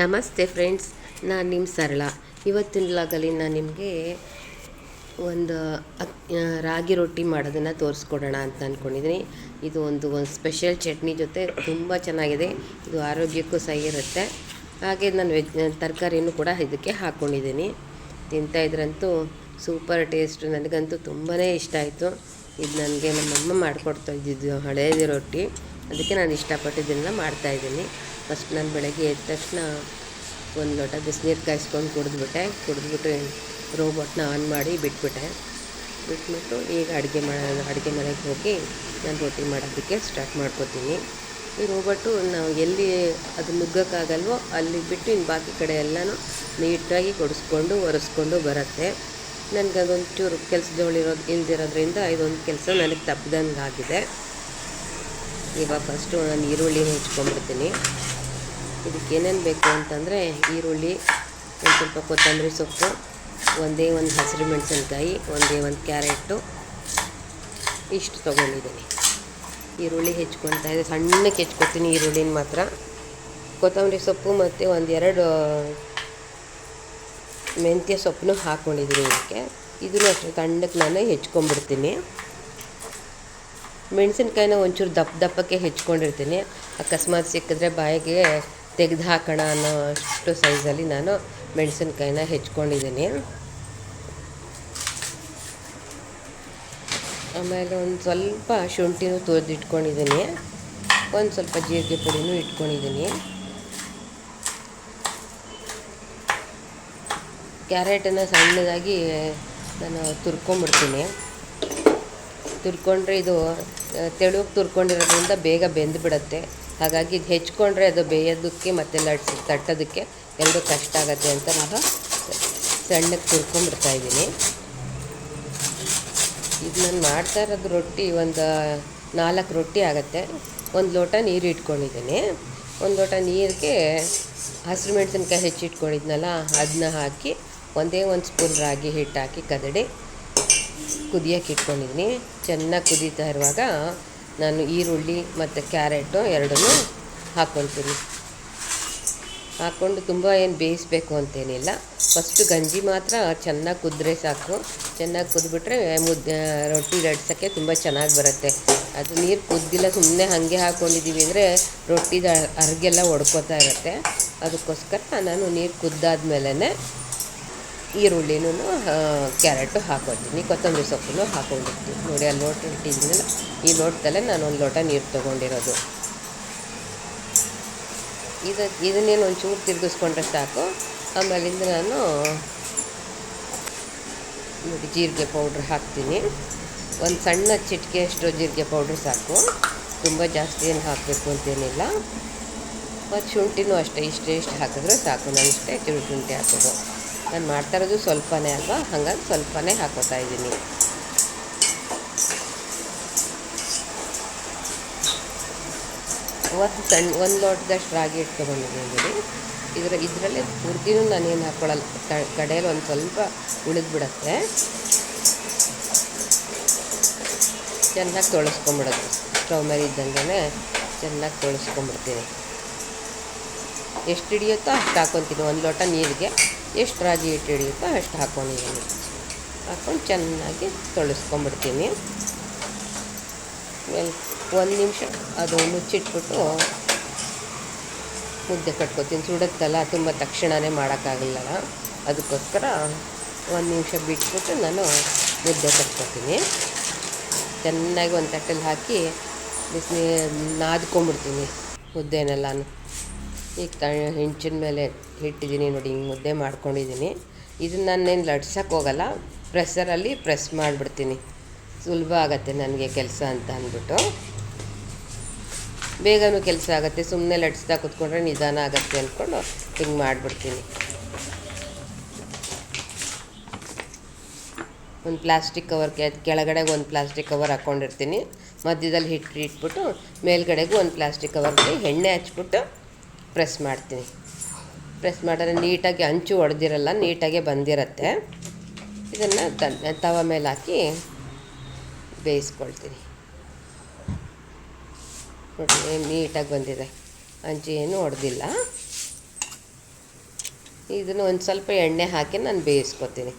ನಮಸ್ತೆ ಫ್ರೆಂಡ್ಸ್, ನಾನು ನಿಮ್ಮ ಸರಳ. ಇವತ್ತಿನ ಲಾಗಲ್ಲಿ ನಾನು ನಿಮಗೆ ಒಂದು ರಾಗಿ ರೊಟ್ಟಿ ಮಾಡೋದನ್ನು ತೋರಿಸ್ಕೊಡೋಣ ಅಂತ ಅಂದ್ಕೊಂಡಿದ್ದೀನಿ ಇದು ಒಂದು ಒಂದು ಸ್ಪೆಷಲ್ ಚಟ್ನಿ ಜೊತೆ ತುಂಬ ಚೆನ್ನಾಗಿದೆ. ಇದು ಆರೋಗ್ಯಕ್ಕೂ ಸಹ ಇರುತ್ತೆ. ಹಾಗೆ ನಾನು ವೆಜ್ ತರಕಾರಿನೂ ಕೂಡ ಇದಕ್ಕೆ ಹಾಕ್ಕೊಂಡಿದ್ದೀನಿ ತಿಂತಾ ಇದ್ರಂತೂ ಸೂಪರ್ ಟೇಸ್ಟು ನನಗಂತೂ ತುಂಬಾ ಇಷ್ಟ ಆಯಿತು. ಇದು ನನಗೆ ನಮ್ಮಮ್ಮ ಮಾಡಿಕೊಡ್ತಾ ಇದ್ದಿದ್ದು ಹಳೇದು ರೊಟ್ಟಿ. ಅದಕ್ಕೆ ನಾನು ಇಷ್ಟಪಟ್ಟಿದ್ದನ್ನು ಮಾಡ್ತಾಯಿದ್ದೀನಿ ಫಸ್ಟ್ ನಾನು ಬೆಳಗ್ಗೆ ಎದ್ದ ತಕ್ಷಣ ಒಂದು ಲೋಟ ಬಿಸಿನೀರು ಕಾಯಿಸ್ಕೊಂಡು ಕುಡಿದ್ಬಿಟ್ಟೆ. ಕುಡಿದ್ಬಿಟ್ಟು ರೋಬೋಟ್ನ ಆನ್ ಮಾಡಿ ಬಿಟ್ಬಿಟ್ಟೆ. ಬಿಟ್ಬಿಟ್ಟು ಈಗ ಅಡುಗೆ ಮಾಡೋದು ಅಡುಗೆ ಮನೆಗೆ ಹೋಗಿ ನಾನು ರೊಟ್ಟಿ ಮಾಡೋದಕ್ಕೆ ಸ್ಟಾರ್ಟ್ ಮಾಡ್ಕೋತೀನಿ. ಈ ರೋಬೋಟು ನಾವು ಎಲ್ಲಿ ಅದು ನುಗ್ಗೋಕ್ಕಾಗಲ್ವೋ ಅಲ್ಲಿ ಬಿಟ್ಟು ಇನ್ನು ಬಾಕಿ ಕಡೆ ಎಲ್ಲನೂ ನೀಟಾಗಿ ಕೊಡಿಸ್ಕೊಂಡು, ಒರೆಸ್ಕೊಂಡು ಬರುತ್ತೆ. ನನಗೆ ಅದೊಂಚೂರು ಕೆಲಸದವಳಿರೋದು ಇಲ್ದಿರೋದ್ರಿಂದ ಇದೊಂದು ಕೆಲಸ ನನಗೆ ತಪ್ಪದಂಗೆ ಆಗಿದೆ ಇವಾಗ ಫಸ್ಟು ನಾನು ಈರುಳ್ಳಿ ಹೆಚ್ಕೊಂಡ್ಬಿಡ್ತೀನಿ. ಇದಕ್ಕೆ ಏನೇನು ಬೇಕು ಅಂತಂದರೆ ಈರುಳ್ಳಿ, ಒಂದು ಸ್ವಲ್ಪ ಕೊತ್ತಂಬರಿ ಸೊಪ್ಪು, ಒಂದೇ ಒಂದು ಹಸಿರು ಮೆಣಸಿನ್ಕಾಯಿ, ಒಂದೇ ಒಂದು ಕ್ಯಾರೆಟು ಇಷ್ಟು ತೊಗೊಂಡಿದ್ದೀನಿ. ಈರುಳ್ಳಿ ಹೆಚ್ಕೊತಾ ಇದೆ. ಸಣ್ಣಕ್ಕೆ ಹೆಚ್ಕೊತೀನಿ ಈರುಳ್ಳಿನ ಮಾತ್ರ. ಕೊತ್ತಂಬರಿ ಸೊಪ್ಪು ಮತ್ತು ಒಂದೆರಡು ಮೆಂತ್ಯ ಸೊಪ್ಪನ್ನು ಹಾಕ್ಕೊಂಡಿದ್ದೀನಿ ಇದಕ್ಕೆ. ಇದನ್ನು ಅಷ್ಟು ಸಣ್ಣಕ್ಕೆ ನಾನು ಹೆಚ್ಕೊಂಡ್ಬಿಡ್ತೀನಿ. ಮೆಣಸಿನ್ಕಾಯಿನ ಒಂಚೂರು ದಪ್ಪ ದಪ್ಪಕ್ಕೆ ಹೆಚ್ಕೊಂಡಿರ್ತೀನಿ. ಅಕಸ್ಮಾತ್ ಸಿಕ್ಕಿದ್ರೆ ಬಾಯಿಗೆ ತೆಗೆದು ಹಾಕೋಣ ಅನ್ನೋ ಅಷ್ಟು ಸೈಜಲ್ಲಿ ನಾನು ಮೆಣಸಿನ್ಕಾಯಿನ ಹೆಚ್ಕೊಂಡಿದ್ದೀನಿ. ಆಮೇಲೆ ಒಂದು ಸ್ವಲ್ಪ ಶುಂಠಿನೂ ತುರ್ದು ಇಟ್ಕೊಂಡಿದ್ದೀನಿ ಒಂದು ಸ್ವಲ್ಪ ಜೀರಿಗೆ ಪುಡಿನೂ ಇಟ್ಕೊಂಡಿದ್ದೀನಿ. ಕ್ಯಾರೆಟನ್ನು ಸಣ್ಣದಾಗಿ ನಾನು ತುರ್ಕೊಂಬಿಡ್ತೀನಿ. ತುರ್ಕೊಂಡ್ರೆ ಇದು ತೆಳುವಾಗಿ ತುರ್ಕೊಂಡಿರೋದ್ರಿಂದ ಬೇಗ ಬೆಂದುಬಿಡತ್ತೆ. ಹಾಗಾಗಿ ಇದು ಹೆಚ್ಕೊಂಡ್ರೆ ಅದು ಬೇಯೋದಕ್ಕೆ ಮತ್ತು ಲಟ್ಸಿ ತಟ್ಟೋದಕ್ಕೆ ಎರಡು ಕಷ್ಟ ಆಗುತ್ತೆ ಅಂತ ನಾನು ಸಣ್ಣಕ್ಕೆ ತುರ್ಕೊಂಬಿಡ್ತಾ ಇದ್ದೀನಿ. ಇದು ನಾನು ಮಾಡ್ತಾ ಇರೋದು ರೊಟ್ಟಿ ಒಂದು ನಾಲ್ಕು ರೊಟ್ಟಿ ಆಗುತ್ತೆ. ಒಂದು ಲೋಟ ನೀರು ಇಟ್ಕೊಂಡಿದ್ದೀನಿ. ಒಂದು ಲೋಟ ನೀರಿಗೆ ಹಸಿರು ಮೆಣಸಿನ್ಕಾಯಿ ಹೆಚ್ಚಿಟ್ಕೊಂಡಿದ್ನಲ್ಲ ಅದನ್ನ ಹಾಕಿ ಒಂದೇ ಒಂದು ಸ್ಪೂನ್ ರಾಗಿ ಹಿಟ್ಟು ಹಾಕಿ ಕದಡಿ ಕುದಿಯೋಕೆ ಇಟ್ಕೊಂಡಿದ್ದೀನಿ. ಚೆನ್ನಾಗಿ ಕುದೀತಾ ಇರುವಾಗ ನಾನು ಈರುಳ್ಳಿ ಮತ್ತು ಕ್ಯಾರೆಟು ಎರಡನ್ನೂ ಹಾಕ್ಕೊಳ್ತೀನಿ. ಹಾಕ್ಕೊಂಡು ತುಂಬ ಏನು ಬೇಯಿಸ್ಬೇಕು ಅಂತೇನಿಲ್ಲ. ಫಸ್ಟು ಗಂಜಿ ಮಾತ್ರ ಚೆನ್ನಾಗಿ ಕುದ್ರೆ ಸಾಕು. ಚೆನ್ನಾಗಿ ಕುದ್ಬಿಟ್ರೆ ಮುದ್ದೆ ರೊಟ್ಟಿ ಲಡ್ಸೋಕ್ಕೆ ತುಂಬ ಚೆನ್ನಾಗಿ ಬರುತ್ತೆ. ಅದು ನೀರು ಕುದ್ದಿಲ್ಲ ಸುಮ್ಮನೆ ಹಾಗೆ ಹಾಕ್ಕೊಂಡಿದ್ದೀವಿ ಅಂದರೆ ರೊಟ್ಟಿದ ಅರ್ಗೆಲ್ಲ ಒಡ್ಕೋತಾ ಇರುತ್ತೆ. ಅದಕ್ಕೋಸ್ಕರ ನಾನು ನೀರು ಕುದ್ದಾದ್ಮೇಲೆ ಈರುಳ್ಳಿನೂ ಕ್ಯಾರೆಟು ಹಾಕೋತೀನಿ ಕೊತ್ತಂಬರಿ ಸೊಪ್ಪನ್ನು ಹಾಕೊಂಡಿರ್ತೀನಿ. ನೋಡಿ, ಅಲ್ಲಿ ಲೋಟ ಇಟ್ಟಿದ್ದೀನಲ್ಲ ಈ ಲೋಟದಲ್ಲೇ ನಾನು ಒಂದು ಲೋಟ ನೀರು ತೊಗೊಂಡಿರೋದು. ಇದು, ಇದನ್ನೇನು ಒಂಚೂರು ತಿರುಗಿಸ್ಕೊಂಡ್ರೆ ಸಾಕು. ಆಮೇಲಿಂದ ನಾನು ನೋಡಿ, ಜೀರಿಗೆ ಪೌಡ್ರ್ ಹಾಕ್ತೀನಿ. ಒಂದು ಸಣ್ಣ ಚಿಟಿಕೆಯಷ್ಟು ಜೀರಿಗೆ ಪೌಡ್ರ್ ಸಾಕು. ತುಂಬ ಜಾಸ್ತಿ ಏನು ಹಾಕಬೇಕು ಅಂತೇನಿಲ್ಲ. ಮತ್ತು ಶುಂಠಿನೂ ಅಷ್ಟೇ, ಇಷ್ಟೇ, ಇಷ್ಟು ಹಾಕಿದ್ರೆ ಸಾಕು. ನಾನು ಇಷ್ಟೇ ಶುಂಠಿ ಹಾಕೋದು. ನಾನು ಮಾಡ್ತಾ ಇರೋದು ಸ್ವಲ್ಪನೇ ಅಲ್ವಾ? ಹಾಗಾಗಿ ಸ್ವಲ್ಪನೇ ಹಾಕೋತಾ ಇದ್ದೀನಿ. ಒಂದು ಸಣ್ಣ ಒಂದು ಲೋಟದಷ್ಟು ರಾಗಿ ಇಟ್ಕೊಬಂದಿದ್ದೀನಿ ಇದರ, ಇದರಲ್ಲಿ ಪೂರ್ತಿನೂ ನಾನೇನು ಹಾಕ್ಕೊಳ್ಳಲ್ಲ ಕಡೆಯಲ್ಲಿ ಒಂದು ಸ್ವಲ್ಪ ಉಳಿದ್ಬಿಡತ್ತೆ. ಚೆನ್ನಾಗಿ ತೊಳಸ್ಕೊಂಬಿಡೋದು. ಸ್ಟವ್ ಮೇಲೆ ಇದ್ದಂಗೆ ಚೆನ್ನಾಗಿ ತೊಳಸ್ಕೊಂಬಿಡ್ತೀನಿ. ಎಷ್ಟು ಹಿಡಿಯುತ್ತೋ ಅಷ್ಟು ಹಾಕ್ಕೊತೀನಿ ಒಂದು ಲೋಟ ನೀರಿಗೆ. ಎಷ್ಟು ರಾಗಿ ಹಿಟ್ಟು ಹಿಡಿಯುತ್ತೋ ಅಷ್ಟು ಹಾಕೊಂಡಿದ್ದೀನಿ ಹಾಕ್ಕೊಂಡು ಚೆನ್ನಾಗಿ ತೊಳಸ್ಕೊಂಬಿಡ್ತೀನಿ. ಮೇಲೆ ಒಂದು ನಿಮಿಷ ಅದು ಮುಚ್ಚಿಟ್ಬಿಟ್ಟು ಮುದ್ದೆ ಕಟ್ಕೊತೀನಿ. ಸುಡುತ್ತಲ್ಲ, ತುಂಬ ತಕ್ಷಣವೇ ಮಾಡೋಕ್ಕಾಗಲ್ಲ. ಅದಕ್ಕೋಸ್ಕರ ಒಂದು ನಿಮಿಷ ಬಿಟ್ಬಿಟ್ಟು ನಾನು ಮುದ್ದೆ ಕಟ್ಕೊತೀನಿ. ಚೆನ್ನಾಗಿ ಒಂದು ತಟ್ಟೆಲಿ ಹಾಕಿ ಬಿಸಿ ನಾದ್ಕೊಂಬಿಡ್ತೀನಿ ಮುದ್ದೆನೆಲ್ಲಾನು. ಈಗ ತ ಹೆಂಚಿನ ಮೇಲೆ ಇಟ್ಟಿದ್ದೀನಿ ನೋಡಿ, ಹಿಂಗೆ ಮುದ್ದೆ ಮಾಡ್ಕೊಂಡಿದ್ದೀನಿ. ಇದನ್ನು ನಾನೇನು ಲಟ್ಸೋಕ್ಕೆ ಹೋಗಲ್ಲ ಪ್ರೆಸ್ಸರಲ್ಲಿ ಪ್ರೆಸ್ ಮಾಡಿಬಿಡ್ತೀನಿ. ಸುಲಭ ಆಗುತ್ತೆ ನನಗೆ ಕೆಲಸ ಅಂತ ಅಂದ್ಬಿಟ್ಟು. ಬೇಗನೂ ಕೆಲಸ ಆಗುತ್ತೆ ಸುಮ್ಮನೆ ಲಟ್ಸ್ತಾ ಕೂತ್ಕೊಂಡ್ರೆ ನಿಧಾನ ಆಗುತ್ತೆ ಅಂದ್ಕೊಂಡು ಹಿಂಗೆ ಮಾಡಿಬಿಡ್ತೀನಿ. ಒಂದು ಪ್ಲಾಸ್ಟಿಕ್ ಕವರ್ ಕೆಳಗಡೆಗೆ ಒಂದು ಪ್ಲಾಸ್ಟಿಕ್ ಕವರ್ ಹಾಕ್ಕೊಂಡಿರ್ತೀನಿ ಮಧ್ಯದಲ್ಲಿ ಹಿಟ್ಟು ಇಟ್ಬಿಟ್ಟು ಮೇಲ್ಗಡೆಗೂ ಒಂದು ಪ್ಲಾಸ್ಟಿಕ್ ಕವರ್ಗೆ ಎಣ್ಣೆ ಹಚ್ಬಿಟ್ಟು ಪ್ರೆಸ್ ಮಾಡ್ತೀನಿ. ಪ್ರೆಸ್ ಮಾಡಿದ್ರೆ ನೀಟಾಗಿ ಅಂಚು ಹೊಡೆದಿರಲ್ಲ ನೀಟಾಗೆ ಬಂದಿರತ್ತೆ. ಇದನ್ನು ತವ ಮೇಲೆ ಹಾಕಿ ಬೇಯಿಸ್ಕೊಳ್ತೀನಿ ನೋಡಿ ನೀಟಾಗಿ ಬಂದಿದೆ. ಅಂಚು ಏನು ಹೊಡೆದಿಲ್ಲ ಇದನ್ನು ಒಂದು ಸ್ವಲ್ಪ ಎಣ್ಣೆ ಹಾಕಿ ನಾನು ಬೇಯಿಸ್ಕೊತೀನಿ.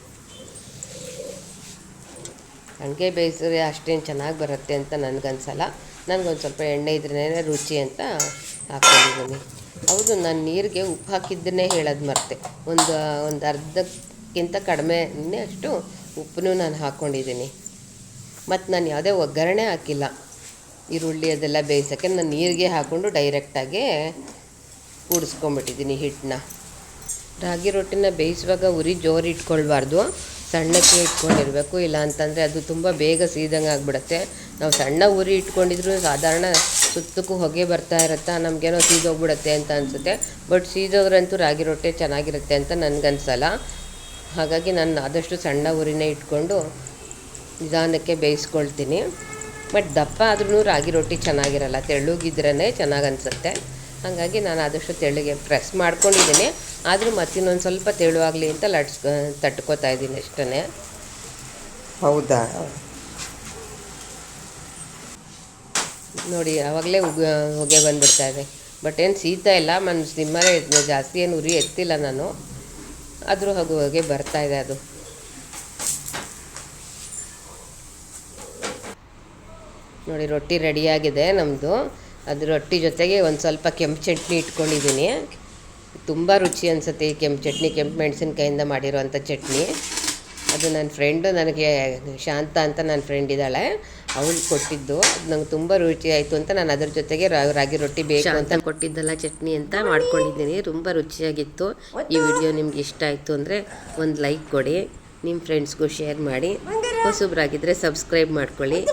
ಹಂಗೆ ಬೇಯಿಸಿದ್ರೆ ಅಷ್ಟೇನು ಚೆನ್ನಾಗಿ ಬರುತ್ತೆ ಅಂತ ನನಗನ್ಸಲ್ಲ. ನನಗೊಂದು ಸ್ವಲ್ಪ ಎಣ್ಣೆ ಇದ್ರೇ ರುಚಿ ಅಂತ ಹಾಕ್ಕೊಂಡಿದ್ದೀನಿ ಹೌದು, ನಾನು ನೀರಿಗೆ ಉಪ್ಪು ಹಾಕಿದ್ದನ್ನೇ ಹೇಳೋದು ಮರ್ತೆ. ಒಂದು ಒಂದು ಅರ್ಧಕ್ಕಿಂತ ಕಡಿಮೆ ಅಷ್ಟು ಉಪ್ಪನ್ನು ನಾನು ಹಾಕ್ಕೊಂಡಿದ್ದೀನಿ ಮತ್ತು ನಾನು ಯಾವುದೇ ಒಗ್ಗರಣೆ ಹಾಕಿಲ್ಲ. ಈರುಳ್ಳಿ ಅದೆಲ್ಲ ಬೇಯಿಸೋಕ್ಕೆ ನಾನು ನೀರಿಗೆ ಹಾಕ್ಕೊಂಡು ಡೈರೆಕ್ಟಾಗಿ ಕೂಡಿಸ್ಕೊಂಬಿಟ್ಟಿದ್ದೀನಿ ಹಿಟ್ಟನ್ನ. ರಾಗಿ ರೊಟ್ಟಿನ ಬೇಯಿಸುವಾಗ ಉರಿ ಜೋರು ಇಟ್ಕೊಳ್ಬಾರ್ದು. ಸಣ್ಣಕ್ಕೆ ಇಟ್ಕೊಂಡಿರಬೇಕು ಇಲ್ಲ ಅಂತಂದರೆ ಅದು ತುಂಬ ಬೇಗ ಸೀದಂಗೆ ಆಗಿಬಿಡುತ್ತೆ ನಾವು ಸಣ್ಣ ಉರಿ ಇಟ್ಕೊಂಡಿದ್ರು ಸಾಧಾರಣ ಸುತ್ತಕ್ಕೂ ಹೊಗೆ ಬರ್ತಾ ಇರುತ್ತಾ, ನಮಗೇನೋ ಸೀದೋಗ್ಬಿಡುತ್ತೆ ಅಂತ ಅನಿಸುತ್ತೆ. ಬಟ್ ಸೀದೋದ್ರಂತೂ ರಾಗಿ ರೊಟ್ಟಿ ಚೆನ್ನಾಗಿರುತ್ತೆ ಅಂತ ನನಗನ್ಸಲ್ಲ. ಹಾಗಾಗಿ ನಾನು ಆದಷ್ಟು ಸಣ್ಣ ಉರಿನೇ ಇಟ್ಕೊಂಡು ನಿಧಾನಕ್ಕೆ ಬೇಯಿಸ್ಕೊಳ್ತೀನಿ. ಬಟ್ ದಪ್ಪ ಆದ್ರೂ ರಾಗಿ ರೊಟ್ಟಿ ಚೆನ್ನಾಗಿರಲ್ಲ ತೆಳ್ಳುಗಿದ್ರೇ ಚೆನ್ನಾಗಿ ಅನಿಸುತ್ತೆ ಹಾಗಾಗಿ ನಾನು ಆದಷ್ಟು ತೆಳ್ಳಗೆ ಪ್ರೆಸ್ ಮಾಡ್ಕೊಂಡಿದ್ದೀನಿ. ಆದರೂ ಮತ್ತಿನ್ನೊಂದು ಸ್ವಲ್ಪ ತೆಳುವಾಗಲಿ ಅಂತ ಲಟ್ಸ್, ತಟ್ಕೋತಾ ಇದ್ದೀನಿ ಅಷ್ಟೇ ಹೌದಾ? ನೋಡಿ ಆವಾಗಲೇ ಉಗ ಹೊಗೆ ಬಂದ್ಬಿಡ್ತಾ ಇದೆ. ಬಟ್ ಏನು ಸೀತಾ ಇಲ್ಲ, ಮನ್ ಇದ್ನ, ಜಾಸ್ತಿ ಏನು ಉರಿ ಎತ್ತಿಲ್ಲ ನಾನು. ಆದರೂ ಹಾಗೂ ಹೊಗೆ ಬರ್ತಾ ಇದೆ ಅದು. ನೋಡಿ, ರೊಟ್ಟಿ ರೆಡಿಯಾಗಿದೆ ನಮ್ಮದು ಅದು ರೊಟ್ಟಿ ಜೊತೆಗೆ ಒಂದು ಸ್ವಲ್ಪ ಕೆಂಪು ಚಟ್ನಿ ಇಟ್ಕೊಂಡಿದ್ದೀನಿ. ತುಂಬ ರುಚಿ ಅನಿಸುತ್ತೆ ಈ ಕೆಂಪು ಚಟ್ನಿ, ಕೆಂಪು ಮೆಣಸಿನ್ಕಾಯಿಂದ ಮಾಡಿರೋವಂಥ ಚಟ್ನಿ. ಅದು ನನ್ನ ಫ್ರೆಂಡು ನನಗೆ ಶಾಂತ ಅಂತ ನನ್ನ ಫ್ರೆಂಡ್ ಇದ್ದಾಳೆ. ಅವಳು ಕೊಟ್ಟಿದ್ದು. ಅದು ನಂಗೆ ತುಂಬ ರುಚಿ ಆಯಿತು ಅಂತ ನಾನು ಅದ್ರ ಜೊತೆಗೆ ರಾ- ರಾಗಿ ರೊಟ್ಟಿ ಬೇಕು ಅಂತ ಕೊಟ್ಟಿದ್ದಲ್ಲ ಚಟ್ನಿ ಅಂತ ಮಾಡ್ಕೊಂಡಿದ್ದೀನಿ. ತುಂಬ ರುಚಿಯಾಗಿತ್ತು. ಈ ವಿಡಿಯೋ ನಿಮ್ಗೆ ಇಷ್ಟ ಆಯಿತು ಅಂದರೆ ಒಂದು ಲೈಕ್ ಕೊಡಿ ನಿಮ್ಮ ಫ್ರೆಂಡ್ಸ್ಗೂ ಶೇರ್ ಮಾಡಿ. ಹೊಸಬ್ರಾಗಿದ್ದರೆ ಸಬ್ಸ್ಕ್ರೈಬ್ ಮಾಡ್ಕೊಳ್ಳಿ.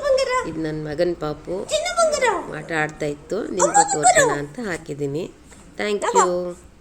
ಇದು ನನ್ನ ಮಗನ ಪಾಪು. ಆಟ ಆಡ್ತಾ ಇತ್ತು. ನಿಮ್ಗೆ ತೋರಿಸೋಣ ಅಂತ ಹಾಕಿದ್ದೀನಿ. Thank you